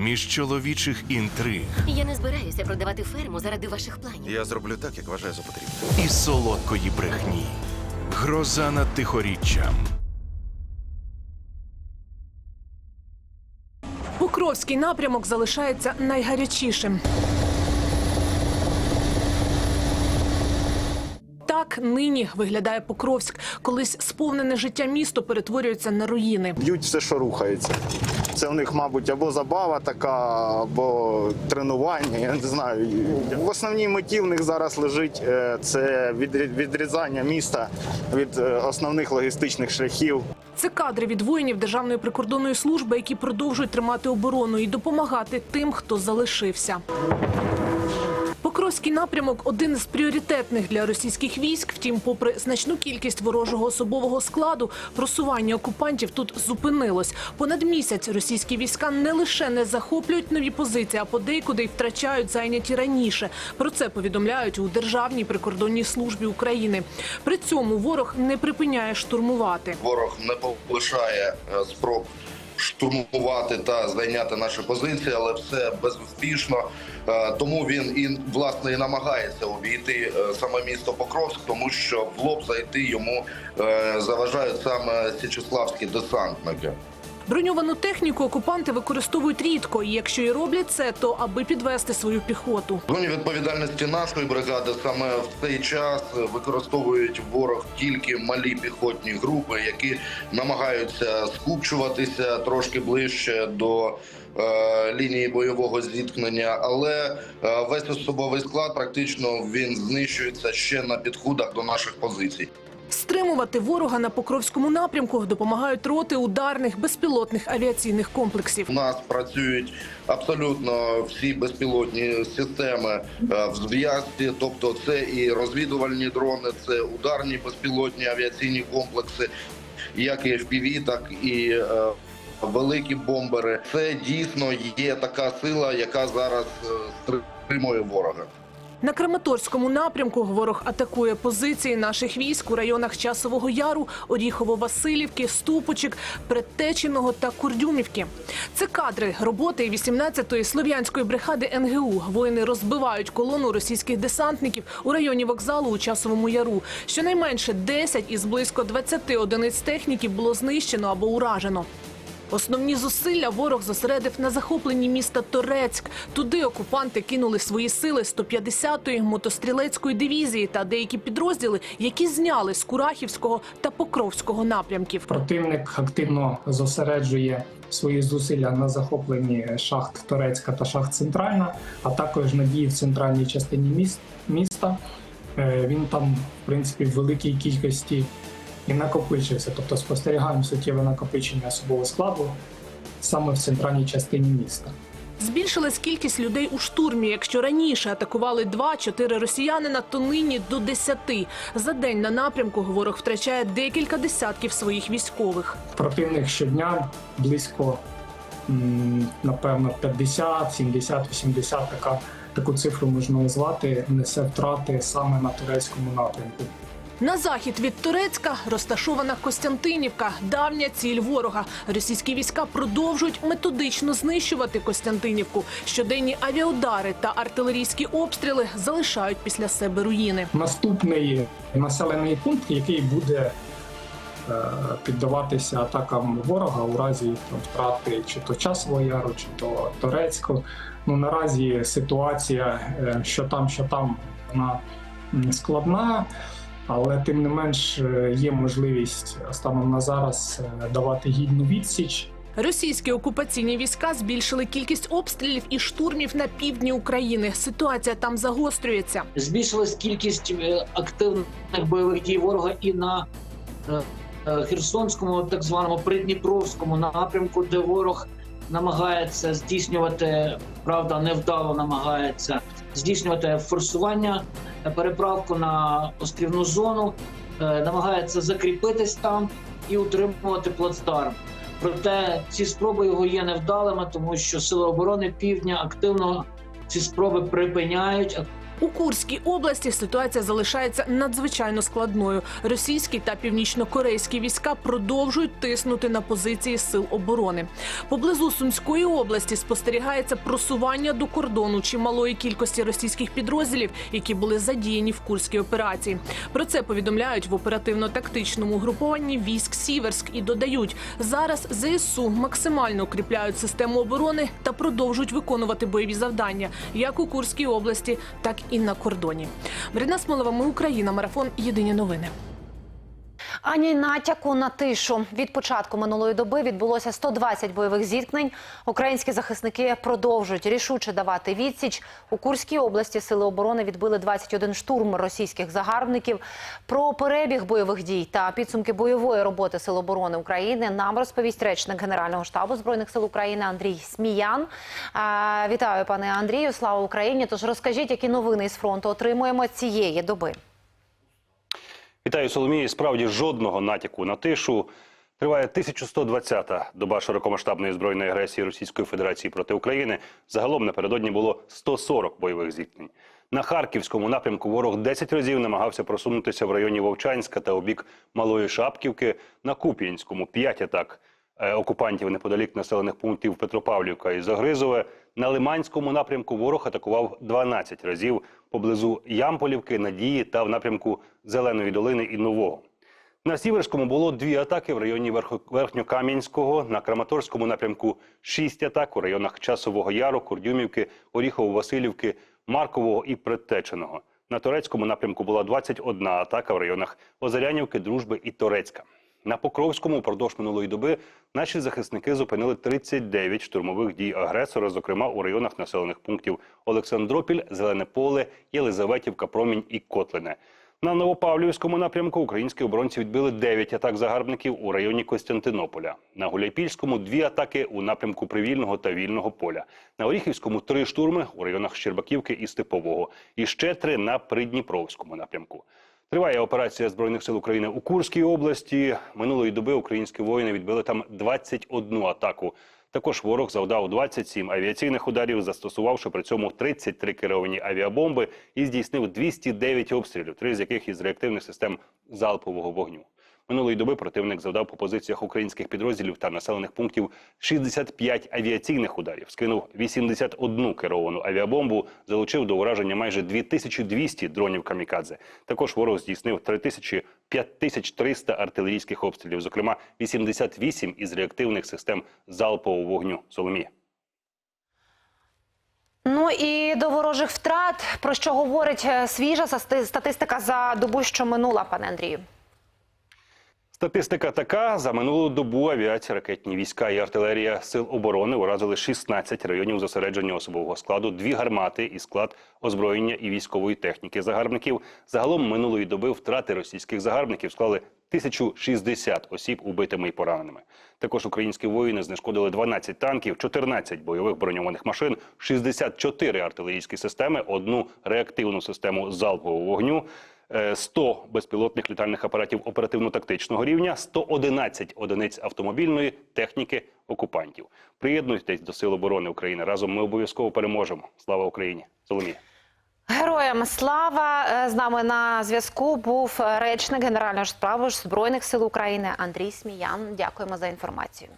між чоловічих інтриг Я не збираюся продавати ферму заради ваших планів. Я зроблю так, як вважаю за потрібне. і солодкої брехні. Гроза над тихоріччям. Покровський напрямок залишається найгарячішим. Так нині виглядає Покровськ. Колись сповнене життя місто перетворюється на руїни. б'ють все, що рухається. Це в них, мабуть, або забава така, або тренування. Я не знаю. В основній меті в них зараз лежить е, це відрі- відрізання міста від е, основних логістичних шляхів. Це кадри від воїнів Державної прикордонної служби, які продовжують тримати оборону і допомагати тим, хто залишився. Покровський напрямок один із пріоритетних для російських військ. Втім, попри значну кількість ворожого особового складу, просування окупантів тут зупинилось. Понад місяць російські війська не лише не захоплюють нові позиції, а подейкуди й втрачають зайняті раніше. Про це повідомляють у Державній прикордонній службі України. При цьому ворог не припиняє штурмувати. Ворог не полишає е, спроб штурмувати та зайняти наші позиції, але все безуспішно. Е, Тому він і власне і намагається обійти е, саме місто Покровськ, тому що в лоб зайти йому е, заважають саме січеславські десантники. Броньовану техніку окупанти використовують рідко, і якщо і роблять це, то аби підвести свою піхоту. Зоні відповідальності нашої бригади саме в цей час використовують ворог тільки малі піхотні групи, які намагаються скупчуватися трошки ближче до лінії бойового зіткнення, але е, весь особовий склад практично він знищується ще на підходах до наших позицій. Стримувати ворога на Покровському напрямку допомагають роти ударних безпілотних авіаційних комплексів. У нас працюють абсолютно всі безпілотні системи е, в зв'язці, тобто це і розвідувальні дрони, це ударні безпілотні авіаційні комплекси, як і FPV, так і е, великі бомбери. Це дійсно є така сила, яка зараз е, стримує ворога. На Краматорському напрямку ворог атакує позиції наших військ у районах Часового Яру, Оріхово-Василівки, Ступочок, Предтеченого та Курдюмівки. Це кадри роботи 18-ї слов'янської бригади НГУ. Воїни розбивають колону російських десантників у районі вокзалу у Часовому Яру. Щонайменше 10 із близько 20 одиниць техніки було знищено або уражено. Основні зусилля ворог зосередив на захопленні міста Торецьк. Туди окупанти кинули свої сили 150-ї мотострілецької дивізії та деякі підрозділи, які зняли з Курахівського та Покровського напрямків. Противник активно зосереджує свої зусилля на захопленні шахт Торецька та шахт Центральна, а також надії в центральній частині міста. Е, Він там, в принципі, в великій кількості і накопичився. Тобто спостерігаємо суттєве накопичення особового складу саме в центральній частині міста. Збільшилась кількість людей у штурмі. Якщо раніше атакували 2-4 росіянина, то нині до 10. За день на напрямку ворог втрачає декілька десятків своїх військових. Противник щодня близько, напевно, 50, 70, 80, така, таку цифру можна назвати, несе втрати саме на турецькому напрямку. На захід від Турецька розташована Костянтинівка, давня ціль ворога. Російські війська продовжують методично знищувати Костянтинівку. Щоденні авіаудари та артилерійські обстріли залишають після себе руїни. Наступний населений пункт, який буде е, піддаватися атакам ворога у разі там, втрати чи то часового чи то Торецьку. Ну наразі ситуація, е, що там, що там, вона складна. Але тим не менш е, є можливість станом на зараз е, давати гідну відсіч Російські окупаційні війська збільшили кількість обстрілів і штурмів на півдні України. Ситуація там загострюється. збільшилась кількість е, активних бойових дій ворога і на Херсонському, так званому Придніпровському напрямку, де ворог намагається здійснювати, правда, невдало намагається здійснювати форсування, переправку на острівну зону, е, намагається закріпитись там і утримувати плацдарм. Проте ці спроби його є невдалими, тому що сили оборони півдня активно ці спроби припиняють, У Курській області ситуація залишається надзвичайно складною. Російські та північно-корейські війська продовжують тиснути на позиції сил оборони. Поблизу Сумської області спостерігається просування до кордону чималої кількості російських підрозділів, які були задіяні в курській операції. Про це повідомляють в оперативно-тактичному групованні військ Сіверськ і додають, зараз ЗСУ максимально укріпляють систему оборони та продовжують виконувати бойові завдання як у Курській області, так і на кордоні. Марина Смолова, ми Україна. Марафон. Єдині новини. Ані натяку на тишу від початку минулої доби відбулося 120 бойових зіткнень. Українські захисники продовжують рішуче давати відсіч. У Курській області сили оборони відбили 21 штурм російських загарбників. Про перебіг бойових дій та підсумки бойової роботи сил оборони України нам розповість речник Генерального штабу збройних сил України Андрій Сміян. Вітаю, пане Андрію. Слава Україні! Тож розкажіть, які новини із фронту отримуємо цієї доби. Вітаю Соломії. Справді жодного натяку на тишу. Триває 1120-та доба широкомасштабної збройної агресії Російської Федерації проти України. Загалом напередодні було 140 бойових зіткнень. На харківському напрямку ворог 10 разів намагався просунутися в районі Вовчанська та обік Малої Шапківки. На Куп'янському 5 атак е, окупантів неподалік населених пунктів Петропавлівка і Загризове. На Лиманському напрямку ворог атакував 12 разів поблизу Ямполівки, Надії та в напрямку Зеленої долини і Нового. На Сіверському було дві атаки в районі Верхньокам'янського, на Краматорському напрямку шість атак у районах Часового Яру, Курдюмівки, Оріхово-Василівки, Маркового і Предтеченого. На Турецькому напрямку була 21 атака в районах Озарянівки, Дружби і Торецька. На Покровському впродовж минулої доби наші захисники зупинили 39 штурмових дій агресора, зокрема у районах населених пунктів Олександропіль, Зелене Поле, Єлизаветівка, Промінь і Котлине. На Новопавлівському напрямку українські оборонці відбили 9 атак загарбників у районі Костянтинополя. На Гуляйпільському дві атаки у напрямку Привільного та Вільного поля. На Оріхівському три штурми у районах Щербаківки і Степового. І ще три на Придніпровському напрямку. Триває операція збройних сил України у Курській області. Минулої доби українські воїни відбили там 21 атаку. Також ворог завдав 27 авіаційних ударів, застосувавши при цьому 33 керовані авіабомби і здійснив 209 обстрілів, три з яких із реактивних систем залпового вогню. Минулої доби противник завдав по позиціях українських підрозділів та населених пунктів 65 авіаційних ударів, скинув 81 керовану авіабомбу, залучив до ураження майже 2200 дронів камікадзе. Також ворог здійснив 3000 5300 артилерійських обстрілів, зокрема 88 із реактивних систем залпового вогню. Соломія. Ну і до ворожих втрат про що говорить е, свіжа статистика за добу, що минула, пане Андрію. Статистика така: за минулу добу авіація, ракетні війська і артилерія сил оборони уразили 16 районів зосередження особового складу, дві гармати і склад озброєння і військової техніки загарбників. Загалом минулої доби втрати російських загарбників склали 1060 осіб убитими і пораненими. Також українські воїни знешкодили 12 танків, 14 бойових броньованих машин, 64 артилерійські системи, одну реактивну систему залпового вогню. Е, 100 безпілотних літальних апаратів оперативно-тактичного рівня, 111 одиниць автомобільної техніки окупантів. Приєднуйтесь до Сил оборони України. Разом ми обов'язково переможемо. Слава Україні! Соломія. Героям слава Е, з нами на зв'язку був е, речник Генерального штабу Збройних сил України Андрій Сміян. Дякуємо за інформацію.